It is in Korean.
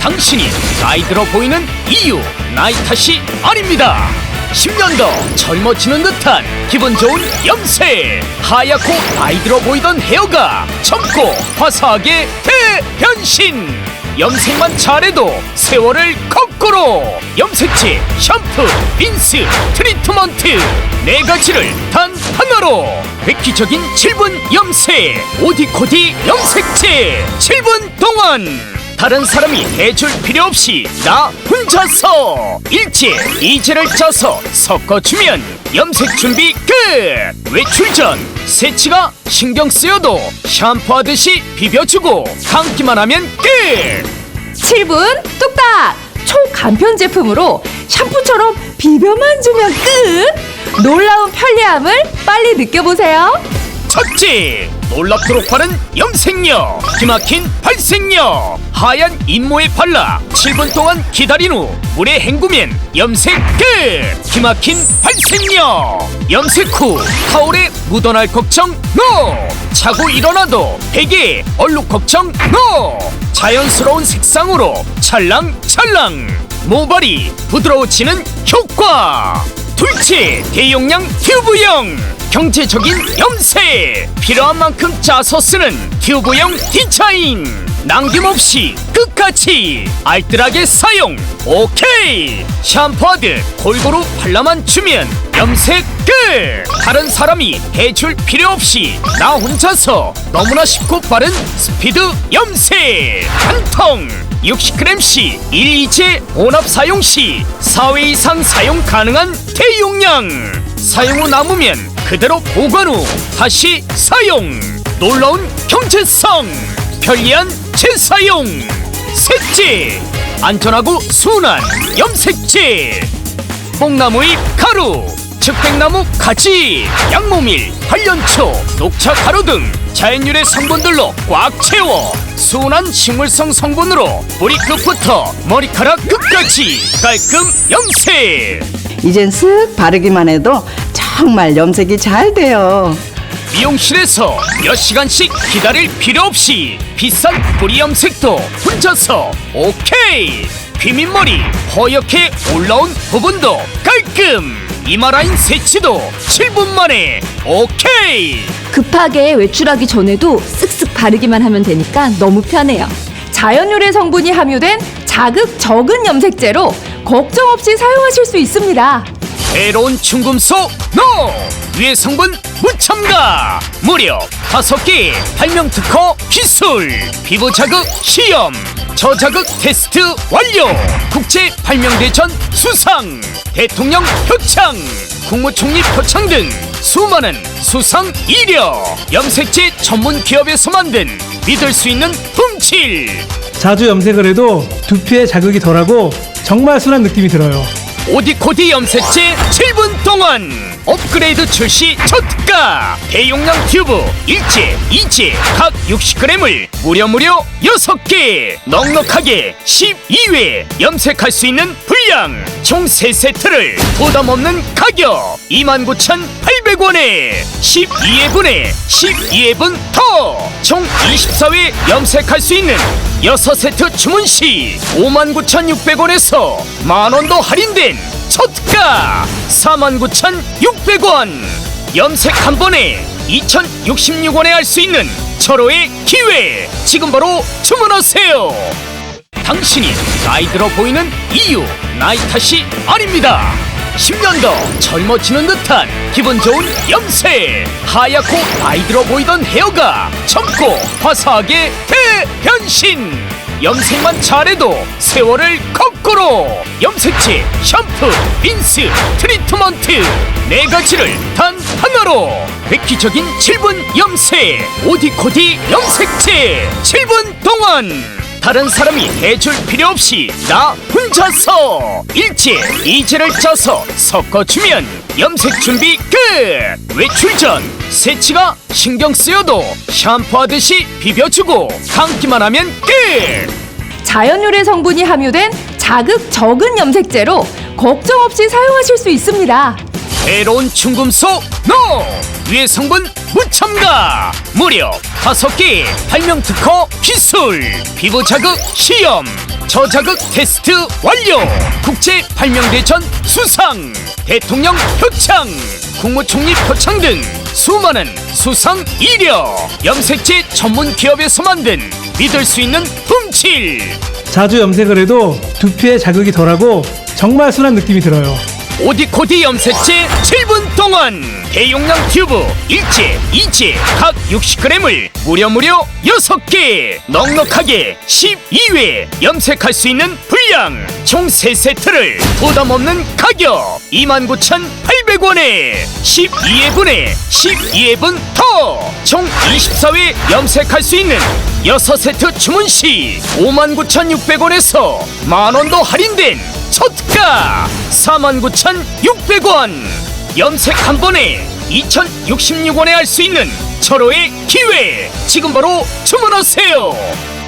당신이 나이 들어 보이는 이유 나이 탓이 아닙니다. 10년 더 젊어지는 듯한 기분 좋은 염색. 하얗고 나이 들어 보이던 헤어가 젊고 화사하게 대변신. 염색만 잘해도 세월을 거꾸로 염색제, 샴푸, 린스, 트리트먼트 네 가지를 단 하나로 획기적인 7분 염색. 오디코디 염색제 7분 동안 다른 사람이 해줄 필요 없이 나 혼자서 일제 이제를 짜서 섞어주면 염색 준비 끝 외출 전 세치가 신경 쓰여도 샴푸하듯이 비벼주고 감기만 하면 끝 7분 뚝딱! 초간편 제품으로 샴푸처럼 비벼만 주면 끝! 놀라운 편리함을 빨리 느껴보세요. 첫째 놀랍도록 빠른 염색력 기막힌 발색력 하얀 잇모에 발라 7분 동안 기다린 후 물에 헹구면 염색 끝! 기막힌 발색력 염색 후 타올에 묻어날 걱정 NO 자고 일어나도 베개에 얼룩 걱정 NO 자연스러운 색상으로 찰랑찰랑 모발이 부드러워지는 효과! 둘째 대용량 튜브형 경제적인 염색 필요한 만큼 짜서 쓰는 튜브형 디자인. 남김없이 끝까지 알뜰하게 사용. 오케이. 샴푸하듯 골고루 발라만 주면 염색 끝. 다른 사람이 해줄 필요 없이 나 혼자서 너무나 쉽고 빠른 스피드 염색 한통. 60g씩 1이제 혼합 사용 시 4회 이상 사용 가능한 대용량. 사용 후 남으면 그대로 보관 후 다시 사용. 놀라운 경제성 편리한 재사용. 셋째 안전하고 순한 염색제 뽕나무잎 가루 측백나무 가지 양모밀 활년초 녹차 가루 등 자연유래 성분들로 꽉 채워 순한 식물성 성분으로 뿌리 끝부터 머리카락 끝까지 깔끔 염색. 이젠 쓱 바르기만 해도 정말 염색이 잘 돼요. 미용실에서 몇 시간씩 기다릴 필요 없이 비싼 뿌리 염색도 혼자서 오케이 비민머리 허옇게 올라온 부분도 깔끔 이마라인 세치도 7분 만에 오케이 급하게 외출하기 전에도 쓱쓱 바르기만 하면 되니까 너무 편해요. 자연유래 성분이 함유된 자극 적은 염색제로 걱정 없이 사용하실 수 있습니다. 새로운 중금속 노 위의 성분 무첨가! 무려 다섯 개의 발명 특허 기술! 피부 자극 시험! 저자극 테스트 완료! 국제 발명대전 수상! 대통령 표창! 국무총리 표창 등 수많은 수상 이력! 염색제 전문 기업에서 만든 믿을 수 있는 품질! 자주 염색을 해도 두피에 자극이 덜하고 정말 순한 느낌이 들어요. 오디코디 염색제 7분 동안 업그레이드 출시 초특가. 대용량 튜브 일제 이제 각 60g을 무려 무려 6개. 넉넉하게 12회 염색할 수 있는 분량. 총 3세트를 부담 없는 가격 29,800원에 12회분에 12회분 더! 총 24회 염색할 수 있는 6세트 주문 시 59,600원에서 만원도 할인된 초특가 49,600원! 염색 한 번에 2,066원에 할 수 있는 철호의 기회! 지금 바로 주문하세요! 당신이 나이 들어 보이는 이유 나이 탓이 아닙니다 10년 더 젊어지는 듯한 기분 좋은 염색. 하얗고 나이 들어 보이던 헤어가 젊고 화사하게 대변신. 염색만 잘해도 세월을 거꾸로. 염색제, 샴푸, 린스, 트리트먼트. 네 가지를 단 하나로. 획기적인 7분 염색. 오디코디 염색제 7분 동안 다른 사람이 해줄 필요 없이 나 혼자서 일제 이제를 짜서 섞어주면 염색 준비 끝! 외출 전 세치가 신경 쓰여도 샴푸하듯이 비벼주고 감기만 하면 끝! 자연유래 성분이 함유된 자극 적은 염색제로 걱정 없이 사용하실 수 있습니다. 새로운 중금속 노! 위의 성분 무첨 참가! 무려 다섯 개의 발명 특허 기술 피부 자극 시험 저자극 테스트 완료. 국제 발명 대전 수상 대통령 표창 국무총리 표창 등 수많은 수상 이력. 염색제 전문 기업에서 만든 믿을 수 있는 품질. 자주 염색을 해도 두피에 자극이 덜하고 정말 순한 느낌이 들어요. 오디코디 염색제 7분 동안 대용량 튜브 일제, 이제 각 60g을 무려 무려 6개 넉넉하게 12회 염색할 수 있는 분량 총 3세트를 부담 없는 가격 29,800원에 12회분에 12회분 더 총 24회 염색할 수 있는 6세트 주문 시 59,600원에서 만원도 할인된 첫가 49,600원 염색 한 번에 2,066원에 할 수 있는 철호의 기회. 지금 바로 주문하세요